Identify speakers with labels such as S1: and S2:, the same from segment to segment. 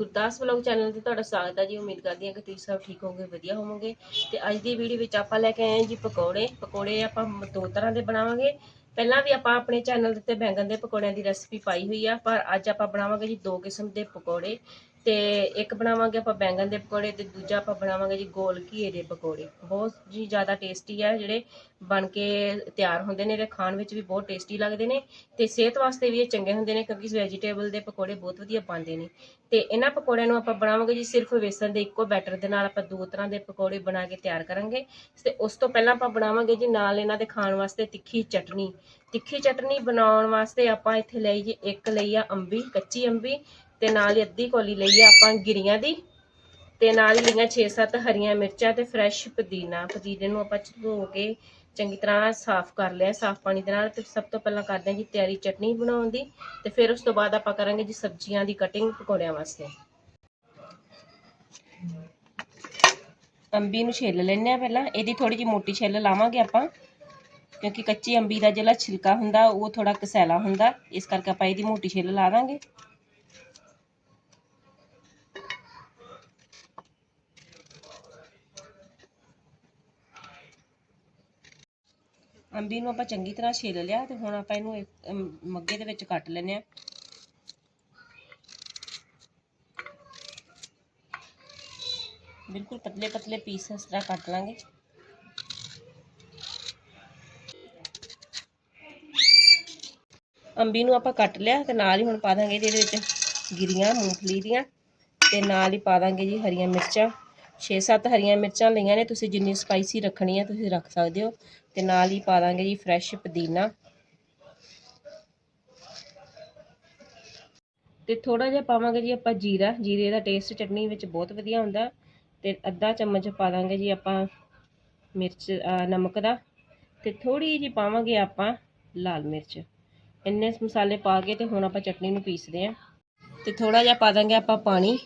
S1: Gurdas vlog channel ਤੇ ਤੁਹਾਡਾ ਸਵਾਗਤ ਹੈ ਜੀ। ਉਮੀਦ ਕਰਦੀ ਹਾਂ ਕਿ ਤੁਸੀਂ ਸਭ ਠੀਕ ਹੋਵੋਗੇ, ਵਧੀਆ ਹੋਵੋਗੇ। ਤੇ ਅੱਜ ਦੀ ਵੀਡੀਓ ਵਿੱਚ ਆਪਾਂ ਲੈ ਕੇ ਆਏ ਹਾਂ ਜੀ ਪਕੌੜੇ। ਪਕੌੜੇ ਆਪਾਂ ਦੋ ਤਰ੍ਹਾਂ ਦੇ ਬਣਾਵਾਂਗੇ। ਪਹਿਲਾਂ ਵੀ ਆਪਾਂ ਆਪਣੇ ਚੈਨਲ ਦੇ ਉੱਤੇ ਬੈਂਗਣ ਦੇ ਪਕੌੜਿਆਂ ਦੀ ਰੈਸਪੀ ਪਾਈ ਹੋਈ ਆ, ਪਰ ਅੱਜ ਆਪਾਂ ਬਣਾਵਾਂਗੇ ਜੀ ਦੋ ਕਿਸਮ ਦੇ ਪਕੌੜੇ। ਤੇ ਇੱਕ ਬਣਾਵਾਂਗੇ ਆਪਾਂ ਬੈਂਗਣ ਦੇ ਪਕੌੜੇ ਤੇ ਦੂਜਾ ਆਪਾਂ ਬਣਾਵਾਂਗੇ ਜੀ ਗੋਲ ਘੀਏ ਦੇ ਪਕੌੜੇ। ਬਹੁਤ ਜੀ ਜ਼ਿਆਦਾ ਟੇਸਟੀ ਆ, ਜਿਹੜੇ ਬਣ ਕੇ ਤਿਆਰ ਹੁੰਦੇ ਨੇ ਤੇ ਖਾਣ ਵਿੱਚ ਵੀ ਬਹੁਤ ਟੇਸਟੀ ਲੱਗਦੇ ਨੇ ਤੇ ਸਿਹਤ ਵਾਸਤੇ ਵੀ ਇਹ ਚੰਗੇ ਹੁੰਦੇ ਨੇ ਕਿਉਂਕਿ ਵੈਜੀਟੇਬਲ ਦੇ ਪਕੌੜੇ ਬਹੁਤ ਵਧੀਆ ਬਣਦੇ ਨੇ। ਤੇ ਇਹਨਾਂ ਪਕੌੜਿਆਂ ਨੂੰ ਆਪਾਂ ਬਣਾਵਾਂਗੇ ਜੀ ਸਿਰਫ ਵੇਸਣ ਦੇ ਇੱਕੋ ਬੈਟਰ ਦੇ ਨਾਲ ਆਪਾਂ ਦੋ ਤਰ੍ਹਾਂ ਦੇ ਪਕੌੜੇ ਬਣਾ ਕੇ ਤਿਆਰ ਕਰਾਂਗੇ। ਤੇ ਉਸ ਤੋਂ ਪਹਿਲਾਂ ਆਪਾਂ ਬਣਾਵਾਂਗੇ ਜੀ ਨਾਲ ਇਹਨਾਂ ਦੇ ਖਾਣ ਵਾਸਤੇ ਤਿੱਖੀ ਚਟਨੀ। ਤਿੱਖੀ ਚਟਨੀ ਬਣਾਉਣ ਵਾਸਤੇ ਆਪਾਂ ਇੱਥੇ ਲਈ ਜੀ ਇੱਕ ਲਈ ਆ ਅੰਬੀ, ਕੱਚੀ ਅੰਬੀ ਤੇ ਨਾਲ ਹੀ ਅੱਧੀ ਕੋਲੀ ਲਈ ਆ ਆਪਾਂ ਗਿਰੀਆਂ ਦੀ ਤੇ ਨਾਲ ਹੀ ਲਈਆਂ 6-7 ਹਰੀਆਂ ਮਿਰਚਾਂ ਤੇ ਫਰੈਸ਼ ਪੁਦੀਨਾ। ਪੁਦੀਨੇ ਨੂੰ ਆਪਾਂ ਧੋ ਕੇ ਚੰਗੀ ਤਰ੍ਹਾਂ ਸਾਫ਼ ਕਰ ਲਿਆ, ਸਾਫ਼ ਪਾਣੀ ਦੇ ਨਾਲ ਤੇ ਸਭ ਤੋਂ ਪਹਿਲਾਂ ਕਰਦੇ ਹਾਂ ਜੀ ਤਿਆਰੀ ਚਟਨੀ ਬਣਾਉਣ ਦੀ ਤੇ ਫਿਰ ਉਸ ਤੋਂ ਬਾਅਦ ਆਪਾਂ ਕਰਾਂਗੇ ਜੀ ਸਬਜ਼ੀਆਂ ਦੀ ਕਟਿੰਗ ਪਕੌੜਿਆਂ ਵਾਸਤੇ। ਅੰਬੀ ਨੂੰ ਛਿੱਲ ਲੈਣੇ ਆ ਪਹਿਲਾਂ, ਇਹਦੀ ਥੋੜੀ ਜਿਹੀ ਮੋਟੀ ਛਿੱਲ ਲਾਵਾਂਗੇ ਆਪਾਂ, ਕਿਉਂਕਿ ਕੱਚੀ ਅੰਬੀ ਦਾ ਜਿਹੜਾ ਛਿਲਕਾ ਹੁੰਦਾ ਉਹ ਥੋੜਾ ਕਸੈਲਾ ਹੁੰਦਾ, ਇਸ ਕਰਕੇ ਆਪਾਂ ਇਹਦੀ ਮੋਟੀ ਛਿੱਲ ਲਾ ਦਾਂਗੇ। ਅੰਬੀ ਨੂੰ ਆਪਾਂ ਚੰਗੀ ਤਰ੍ਹਾਂ ਛਿੱਲ ਲਿਆ ਤੇ ਹੁਣ ਆਪਾਂ ਇਹਨੂੰ ਮੱਗੇ ਦੇ ਵਿੱਚ ਕੱਟ ਲੈਨੇ ਆ ਬਿਲਕੁਲ ਪਤਲੇ ਪਤਲੇ ਪੀਸ ਇਸ ਤਰ੍ਹਾਂ ਕੱਟ ਲਾਂਗੇ। ਅੰਬੀ ਨੂੰ ਆਪਾਂ ਕੱਟ ਲਿਆ ਤੇ ਨਾਲ ਹੀ ਹੁਣ ਪਾ ਦਾਂਗੇ ਇਹਦੇ ਵਿੱਚ ਗਿਰੀਆਂ, ਮੂੰਗਫਲੀ ਦੀਆਂ ਤੇ ਨਾਲ ਹੀ ਪਾ ਦਾਂਗੇ ਜੀ ਹਰੀਆਂ ਮਿਰਚਾਂ। 6-7 ਹਰੀਆਂ ਮਿਰਚਾਂ ਲਈਆਂ ਨੇ, ਤੁਸੀਂ ਜਿੰਨੀ ਸਪਾਈਸੀ ਰੱਖਣੀ ਹੈ ਤੁਸੀਂ ਰੱਖ ਸਕਦੇ ਹੋ। ਤੇ ਨਾਲ ਹੀ ਪਾ ਦਾਂਗੇ ਜੀ ਫਰੈਸ਼ ਪੁਦੀਨਾ। ਤੇ ਥੋੜਾ ਜਿਹਾ ਪਾਵਾਂਗੇ ਜੀ ਆਪਾਂ ਜੀਰਾ। ਜੀਰੇ ਦਾ ਟੇਸਟ ਚਟਨੀ ਵਿੱਚ ਬਹੁਤ ਵਧੀਆ ਹੁੰਦਾ। ਤੇ ਅੱਧਾ ਚਮਚ ਪਾ ਦਾਂਗੇ ਜੀ ਆਪਾਂ ਮਿਰਚ ਨਮਕ ਦਾ। ਤੇ ਥੋੜੀ ਜਿਹੀ ਪਾਵਾਂਗੇ ਆਪਾਂ ਲਾਲ ਮਿਰਚ। ਇੰਨੇ ਮਸਾਲੇ ਪਾ ਕੇ ਤੇ ਹੁਣ ਆਪਾਂ ਚਟਨੀ ਨੂੰ ਪੀਸਦੇ ਆਂ ਤੇ ਥੋੜਾ ਜਿਹਾ ਪਾ ਦਾਂਗੇ ਆਪਾਂ ਪਾਣੀ।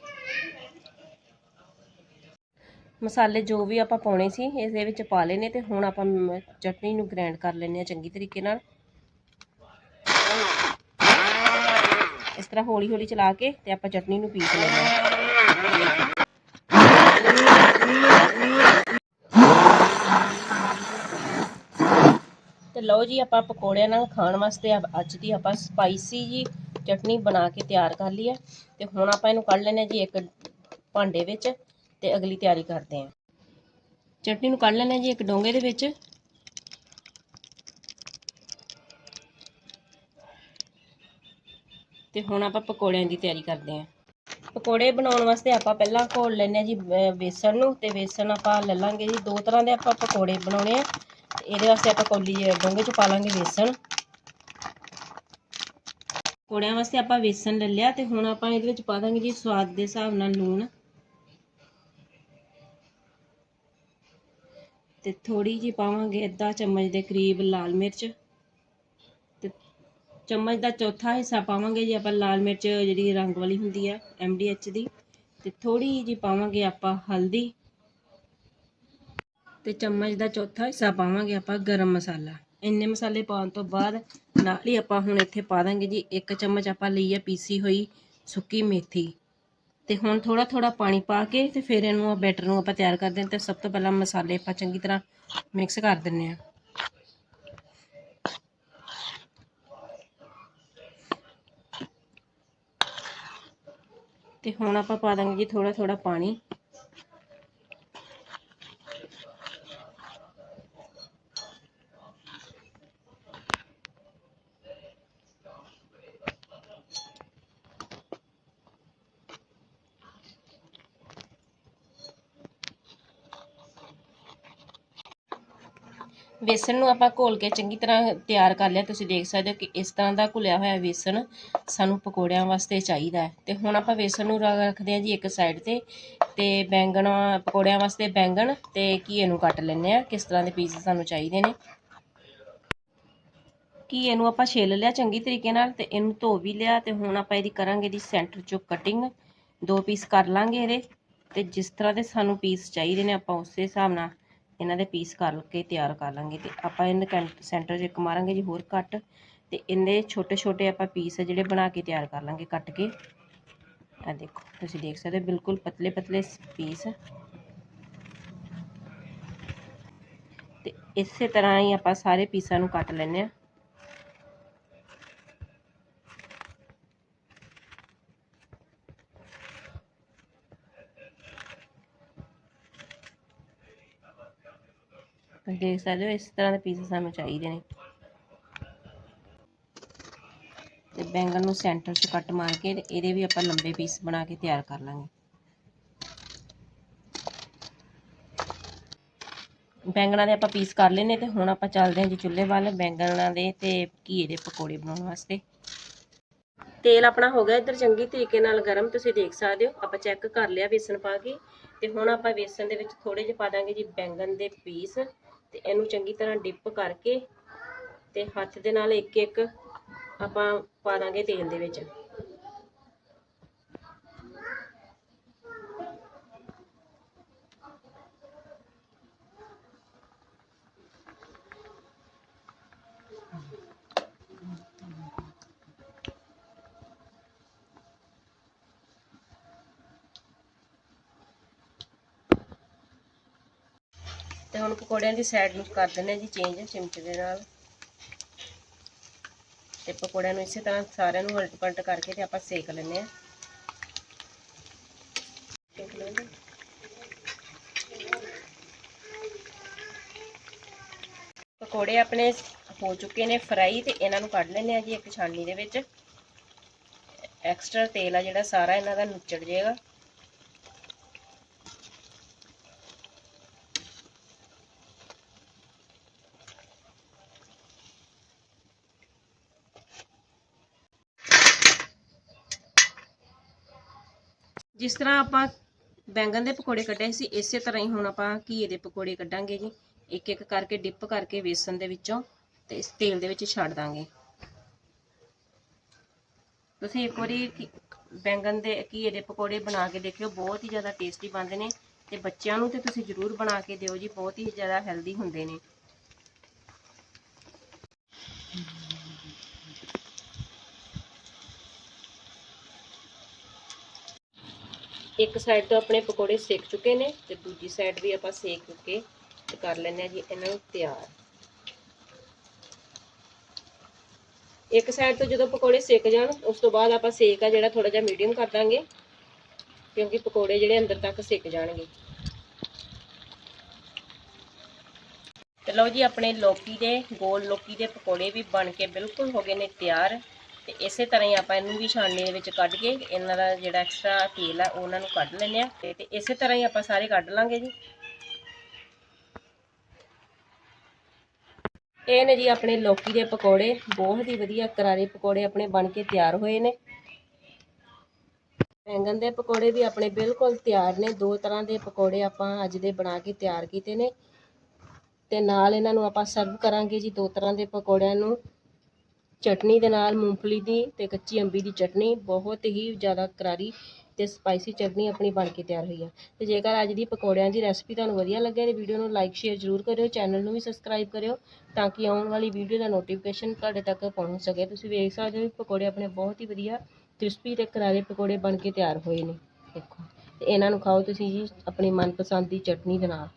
S1: ਮਸਾਲੇ ਜੋ ਵੀ ਆਪਾਂ ਪਾਉਣੇ ਸੀ ਇਸ ਦੇ ਵਿੱਚ ਪਾ ਲੈਨੇ ਤੇ ਹੁਣ ਆਪਾਂ ਚਟਨੀ ਨੂੰ ਗ੍ਰਾਈਂਡ ਕਰ ਲੈਨੇ ਆ ਚੰਗੀ ਤਰੀਕੇ ਨਾਲ। ਇਸ ਤਰ੍ਹਾਂ ਹੌਲੀ ਹੌਲੀ ਚਲਾ ਕੇ ਤੇ ਆਪਾਂ ਚਟਨੀ ਨੂੰ ਪੀਸ ਲੈਨੇ ਆ ਤੇ ਲਓ ਜੀ, ਆਪਾਂ ਪਕੌੜਿਆਂ ਨਾਲ ਖਾਣ ਵਾਸਤੇ ਅੱਜ ਦੀ ਆਪਾਂ ਸਪਾਈਸੀ ਜੀ ਚਟਨੀ ਬਣਾ ਕੇ ਤਿਆਰ ਕਰ ਲਈ ਹੈ। ਤੇ ਹੁਣ ਆਪਾਂ ਇਹਨੂੰ ਕੱਢ ਲੈਨੇ ਜੀ ਇੱਕ ਭਾਂਡੇ ਵਿੱਚ। ਤੇ ਅਗਲੀ ਤਿਆਰੀ ਕਰਦੇ ਹਾਂ। ਚਟਨੀ ਨੂੰ ਕੱਢ ਲੈਨੇ ਜੀ ਇੱਕ ਡੋਂਗੇ ਦੇ ਵਿੱਚ। ਤੇ ਹੁਣ ਆਪਾਂ ਪਕੌੜਿਆਂ ਦੀ ਤਿਆਰੀ ਕਰਦੇ ਹਾਂ। ਪਕੌੜੇ ਬਣਾਉਣ ਵਾਸਤੇ ਆਪਾਂ ਪਹਿਲਾਂ ਘੋਲ ਲੈਨੇ ਜੀ, ਅਹ ਵੇਸਣ ਨੂੰ ਤੇ ਵੇਸਣ ਆਪਾਂ ਲੈ ਲਾਂਗੇ ਜੀ। ਦੋ ਤਰ੍ਹਾਂ ਦੇ ਆਪਾਂ ਪਕੌੜੇ ਬਣਾਉਣੇ ਆ। ਤੇ ਇਹਦੇ ਵਾਸਤੇ ਆਪਾਂ ਕੋਲੀ ਡੋਂਗੇ 'ਚ ਪਾ ਲਾਂਗੇ ਬੇਸਣ। ਪਕੌੜਿਆਂ ਵਾਸਤੇ ਆਪਾਂ ਵੇਸਣ ਲੈ ਲਿਆ ਤੇ ਹੁਣ ਆਪਾਂ ਇਹਦੇ ਵਿੱਚ ਪਾ ਦਾਂਗੇ ਜੀ ਸਵਾਦ ਦੇ ਹਿਸਾਬ ਨਾਲ ਲੂਣ। ਤੇ ਥੋੜੀ ਜੀ ਪਾਵਾਂਗੇ ਅੱਧਾ ਚਮਚ ਦੇ ਕਰੀਬ ਲਾਲ ਮਿਰਚ ਤੇ ਚਮਚ ਦਾ ਚੌਥਾ ਹਿੱਸਾ ਪਾਵਾਂਗੇ ਜੀ ਆਪਾਂ ਲਾਲ ਮਿਰਚ ਜਿਹੜੀ ਰੰਗ ਵਾਲੀ ਹੁੰਦੀ ਆ ਐਮਡੀਐਚ ਦੀ ਤੇ ਥੋੜੀ ਜੀ ਪਾਵਾਂਗੇ ਆਪਾਂ ਹਲਦੀ ਤੇ ਚਮਚ ਦਾ ਚੌਥਾ ਹਿੱਸਾ ਪਾਵਾਂਗੇ ਆਪਾਂ ਗਰਮ ਮਸਾਲਾ। ਇੰਨੇ ਮਸਾਲੇ ਪਾਉਣ ਤੋਂ ਬਾਅਦ ਨਾਲ ਹੀ ਆਪਾਂ ਹੁਣ ਇੱਥੇ ਪਾ ਦਾਂਗੇ ਜੀ, ਇੱਕ ਚਮਚ ਆਪਾਂ ਲਈ ਆ ਪੀਸੀ ਹੋਈ ਸੁੱਕੀ ਮੇਥੀ। ਤੇ ਹੁਣ ਥੋੜਾ ਥੋੜਾ ਪਾਣੀ ਪਾ ਕੇ ਤੇ ਫਿਰ ਇਹਨੂੰ ਬੈਟਰ ਨੂੰ ਆਪਾਂ ਤਿਆਰ ਕਰਦੇ ਹਾਂ ਤੇ ਸਭ ਤੋਂ ਪਹਿਲਾਂ ਮਸਾਲੇ ਆਪਾਂ ਚੰਗੀ ਤਰ੍ਹਾਂ ਮਿਕਸ ਕਰ ਦਿੰਨੇ ਆ ਤੇ ਹੁਣ ਆਪਾਂ ਪਾ ਦਾਂਗੇ ਜੀ ਥੋੜਾ ਥੋੜਾ ਪਾਣੀ। ਵੇਸਣ ਨੂੰ ਆਪਾਂ ਘੋਲ ਕੇ ਚੰਗੀ ਤਰ੍ਹਾਂ ਤਿਆਰ ਕਰ ਲਿਆ। ਤੁਸੀਂ ਦੇਖ ਸਕਦੇ ਹੋ ਕਿ ਇਸ ਤਰ੍ਹਾਂ ਦਾ ਘੁਲਿਆ ਹੋਇਆ ਵੇਸਣ ਸਾਨੂੰ ਪਕੌੜਿਆਂ ਵਾਸਤੇ ਚਾਹੀਦਾ ਹੈ। ਤੇ ਹੁਣ ਆਪਾਂ ਵੇਸਣ ਨੂੰ ਰੱਖਦੇ ਹਾਂ ਜੀ ਇੱਕ ਸਾਈਡ ਤੇ। ਤੇ ਬੈਂਗਣ, ਪਕੌੜਿਆਂ ਵਾਸਤੇ ਬੈਂਗਣ ਤੇ ਘੀਏ ਨੂੰ ਕੱਟ ਲੈਂਦੇ ਆ ਕਿਸ ਤਰ੍ਹਾਂ ਦੇ ਪੀਸ ਸਾਨੂੰ ਚਾਹੀਦੇ ਨੇ। ਘੀਏ ਨੂੰ ਆਪਾਂ ਛਿੱਲ ਲਿਆ ਚੰਗੀ ਤਰੀਕੇ ਨਾਲ ਤੇ ਇਹਨੂੰ ਧੋ ਵੀ ਲਿਆ ਤੇ ਹੁਣ ਆਪਾਂ ਇਹਦੀ ਕਰਾਂਗੇ ਦੀ ਸੈਂਟਰ ਚੋਂ ਕਟਿੰਗ ਦੋ ਪੀਸ ਕਰ ਲਾਂਗੇ ਇਹਦੇ। ਤੇ ਜਿਸ ਤਰ੍ਹਾਂ ਦੇ ਸਾਨੂੰ ਪੀਸ ਚਾਹੀਦੇ ਨੇ ਆਪਾਂ ਉਸੇ ਹਿਸਾਬ ਨਾਲ ਇਹਨਾਂ ਦੇ ਪੀਸ ਕਰਕੇ ਤਿਆਰ ਕਰ ਲਾਂਗੇ ਤੇ ਆਪਾਂ ਇਹਦੇ ਸੈਂਟਰ 'ਚ ਇੱਕ ਮਾਰਾਂਗੇ ਜੀ ਹੋਰ ਕੱਟ ਤੇ ਇਹਦੇ ਛੋਟੇ ਛੋਟੇ ਆਪਾਂ ਪੀਸ ਜਿਹੜੇ ਬਣਾ ਕੇ ਤਿਆਰ ਕਰ ਲਾਂਗੇ ਕੱਟ ਕੇ। ਆ ਦੇਖੋ, ਤੁਸੀਂ ਦੇਖ ਸਕਦੇ ਹੋ ਬਿਲਕੁਲ ਪਤਲੇ ਪਤਲੇ ਪੀਸ ਤੇ ਇਸੇ ਤਰ੍ਹਾਂ ਹੀ ਆਪਾਂ ਸਾਰੇ ਪੀਸਾਂ ਨੂੰ ਕੱਟ ਲੈਂਦੇ ਆ ਤੁਸੀਂ ਦੇਖ ਸਕਦੇ ਹੋ ਇਸ ਤਰ੍ਹਾਂ ਦੇ ਪੀਸ ਸਾਨੂੰ ਚਾਹੀਦੇ ਨੇ ਤੇ ਬੈਂਗਣ ਨੂੰ ਸੈਂਟਰ 'ਚ ਕੱਟ ਮਾਰ ਕੇ ਇਹਦੇ ਵੀ ਆਪਾਂ ਲੰਬੇ ਪੀਸ ਬਣਾ ਕੇ ਤਿਆਰ ਕਰ ਲਾਂਗੇ ਬੈਂਗਣਾਂ ਦੇ ਆਪਾਂ ਪੀਸ ਕਰ ਲੈਨੇ ਤੇ ਹੁਣ ਆਪਾਂ ਚੱਲਦੇ ਹਾਂ ਜੀ ਚੁੱਲ੍ਹੇ ਵੱਲ ਬੈਂਗਣਾ ਦੇ ਤੇ ਘੀਏ ਦੇ ਪਕੌੜੇ ਬਣਾਉਣ ਵਾਸਤੇ ਤੇਲ ਆਪਣਾ ਹੋ ਗਿਆ ਇੱਧਰ ਚੰਗੀ ਤਰੀਕੇ ਨਾਲ ਗਰਮ ਤੁਸੀਂ ਦੇਖ ਸਕਦੇ ਹੋ ਆਪਾਂ ਚੈੱਕ ਕਰ ਲਿਆ ਬੇਸਨ ਪਾ ਕੇ ਤੇ ਹੁਣ ਆਪਾਂ ਵੇਸਣ ਦੇ ਵਿੱਚ ਥੋੜੇ ਜਿਹਾ ਪਾ ਦਾਂਗੇ ਜੀ ਬੈਂਗਣ ਦੇ ਪੀਸ ਤੇ ਇਹਨੂੰ ਚੰਗੀ ਤਰ੍ਹਾਂ ਡਿਪ ਕਰਕੇ ਤੇ ਹੱਥ ਦੇ ਨਾਲ ਇੱਕ ਇੱਕ ਆਪਾਂ ਪਾ ਦਾਂਗੇ ਤੇਲ ਦੇ ਵਿੱਚ। ਤੇ ਹੁਣ ਪਕੌੜਿਆਂ ਦੀ ਸਾਈਡ ਨੂੰ ਕਰ ਦਿੰਦੇ ਹਾਂ ਜੀ ਚੇਂਜ ਚਿਮਟੇ ਦੇ ਨਾਲ। ਤੇ ਪਕੌੜਿਆਂ ਨੂੰ ਇਸੇ ਤਰ੍ਹਾਂ ਸਾਰਿਆਂ ਨੂੰ ਉਲਟ ਪਲਟ ਕਰਕੇ ਤੇ ਆਪਾਂ ਸੇਕ ਲੈਂਦੇ ਆ ਪਕੌੜੇ ਆਪਣੇ ਹੋ ਚੁੱਕੇ ਨੇ ਫਰਾਈ ਤੇ ਇਹਨਾਂ ਨੂੰ ਕੱਢ ਲੈਂਦੇ ਆ ਜੀ ਇੱਕ ਛਾਨਣੀ ਦੇ ਵਿੱਚ। ਐਕਸਟਰਾ ਤੇਲ ਆ ਜਿਹੜਾ ਸਾਰਾ ਇਹਨਾਂ ਦਾ ਨੁੱਚੜ ਜਾਏਗਾ। ਜਿਸ ਤਰ੍ਹਾਂ ਆਪਾਂ ਬੈਂਗਣ ਦੇ ਪਕੌੜੇ ਕੱਢੇ ਸੀ, ਇਸੇ ਤਰ੍ਹਾਂ ਹੀ ਹੁਣ ਆਪਾਂ ਘੀਏ ਦੇ ਪਕੌੜੇ ਕੱਢਾਂਗੇ ਜੀ। ਇੱਕ ਇੱਕ ਕਰਕੇ ਡਿਪ ਕਰਕੇ ਵੇਸਣ ਦੇ ਵਿੱਚੋਂ ਤੇ ਇਸ ਤੇਲ ਦੇ ਵਿੱਚ ਛੱਡ ਦਾਂਗੇ। ਤੁਸੀਂ ਇੱਕ ਵਾਰੀ ਬੈਂਗਣ ਦੇ ਘੀਏ ਦੇ ਪਕੌੜੇ ਬਣਾ ਕੇ ਦੇਖਿਓ, ਬਹੁਤ ਹੀ ਜ਼ਿਆਦਾ ਟੇਸਟੀ ਬਣਦੇ ਨੇ ਤੇ ਬੱਚਿਆਂ ਨੂੰ ਤੇ ਤੁਸੀਂ ਜ਼ਰੂਰ ਬਣਾ ਕੇ ਦਿਓ ਜੀ, ਬਹੁਤ ਹੀ ਜ਼ਿਆਦਾ ਹੈਲਦੀ ਹੁੰਦੇ ਨੇ। ਇੱਕ ਸਾਈਡ ਤੋਂ ਆਪਣੇ ਪਕੌੜੇ ਸੇਕ ਚੁੱਕੇ ਨੇ ਤੇ ਦੂਜੀ ਸਾਈਡ ਵੀ ਆਪਾਂ ਸੇਕ ਕੇ ਕਰ ਲੈਂਦੇ ਆ ਜੀ ਇਹਨਾਂ ਨੂੰ ਤਿਆਰ। ਇੱਕ ਸਾਈਡ ਤੋਂ ਜਦੋਂ ਪਕੌੜੇ ਸੇਕ ਜਾਣ, ਉਸ ਤੋਂ ਬਾਅਦ ਆਪਾਂ ਸੇਕ ਆ ਜਿਹੜਾ ਥੋੜਾ ਜਿਹਾ ਮੀਡੀਅਮ ਕਰ ਦਾਂਗੇ, ਕਿਉਂਕਿ ਪਕੌੜੇ ਜਿਹੜੇ ਅੰਦਰ ਤੱਕ ਸੇਕ ਜਾਣਗੇ। ਤੇ ਲਓ ਜੀ ਆਪਣੇ ਲੋਕੀ ਦੇ, ਗੋਲ ਲੋਕੀ ਦੇ ਪਕੌੜੇ ਵੀ ਬਣ ਕੇ ਬਿਲਕੁਲ ਹੋ ਗਏ ਨੇ ਤਿਆਰ। ਤੇ ਇਸੇ ਤਰ੍ਹਾਂ ਹੀ ਆਪਾਂ ਇਹਨੂੰ ਵੀ ਛਾਣਨੀ ਦੇ ਵਿੱਚ ਕੱਢ ਕੇ ਇਹਨਾਂ ਦਾ ਜਿਹੜਾ ਐਕਸਟਰਾ ਤੇਲ ਆ, ਉਹਨਾਂ ਨੂੰ ਕੱਢ ਲੈਂਦੇ ਆ ਤੇ ਤੇ ਇਸੇ ਤਰ੍ਹਾਂ ਹੀ ਆਪਾਂ ਸਾਰੇ ਕੱਢ ਲਾਂਗੇ ਜੀ। ਇਹ ਨੇ ਜੀ ਆਪਣੇ ਲੋਕੀ ਦੇ ਪਕੌੜੇ, ਬਹੁਤ ਹੀ ਵਧੀਆ ਕਰਾਰੇ ਪਕੌੜੇ ਆਪਣੇ ਬਣ ਕੇ ਤਿਆਰ ਹੋਏ ਨੇ। ਬੈਂਗਣ ਦੇ ਪਕੌੜੇ ਵੀ ਆਪਣੇ ਬਿਲਕੁਲ ਤਿਆਰ ਨੇ, ਦੋ ਤਰ੍ਹਾਂ ਦੇ ਪਕੌੜੇ ਆਪਾਂ ਅੱਜ ਦੇ ਬਣਾ ਕੇ ਤਿਆਰ ਕੀਤੇ ਨੇ। ਤੇ ਨਾਲ ਇਹਨਾਂ ਨੂੰ ਆਪਾਂ ਸਰਵ ਕਰਾਂਗੇ ਜੀ ਦੋ ਤਰ੍ਹਾਂ ਦੇ ਪਕੌੜਿਆਂ ਨੂੰ। ਚਟਨੀ ਦੇ ਨਾਲ ਮੂੰਗਫਲੀ ਦੀ ਤੇ ਕੱਚੀ ਅੰਬੀ ਦੀ ਚਟਨੀ ਬਹੁਤ ਹੀ ਜ਼ਿਆਦਾ ਕਰਾਰੀ ਤੇ ਸਪਾਈਸੀ ਚਟਨੀ ਆਪਣੀ ਬਣ ਕੇ ਤਿਆਰ ਹੋਈ ਆ। ਤੇ ਜੇਕਰ ਅੱਜ ਦੀ ਪਕੌੜਿਆਂ ਦੀ ਰੈਸਪੀ ਤੁਹਾਨੂੰ ਵਧੀਆ ਲੱਗੇ ਤੇ ਵੀਡੀਓ ਨੂੰ ਲਾਈਕ, ਸ਼ੇਅਰ ਜ਼ਰੂਰ ਕਰਿਓ, ਚੈਨਲ ਨੂੰ ਵੀ ਸਬਸਕ੍ਰਾਈਬ ਕਰਿਓ ਤਾਂ ਕਿ ਆਉਣ ਵਾਲੀ ਵੀਡੀਓ ਦਾ ਨੋਟੀਫਿਕੇਸ਼ਨ ਤੁਹਾਡੇ ਤੱਕ ਪਹੁੰਚ ਸਕੇ। ਤੁਸੀਂ ਵੇਖ ਸਕਦੇ ਹੋ ਵੀ ਪਕੌੜੇ ਆਪਣੇ ਬਹੁਤ ਹੀ ਵਧੀਆ, ਕ੍ਰਿਸਪੀ ਤੇ ਕਰਾਰੇ ਪਕੌੜੇ ਬਣ ਕੇ ਤਿਆਰ ਹੋਏ ਨੇ। ਦੇਖੋ, ਤੇ ਇਹਨਾਂ ਨੂੰ ਖਾਓ ਤੁਸੀਂ ਜੀ ਆਪਣੀ ਮਨਪਸੰਦ ਦੀ ਚਟਨੀ ਦੇ ਨਾਲ।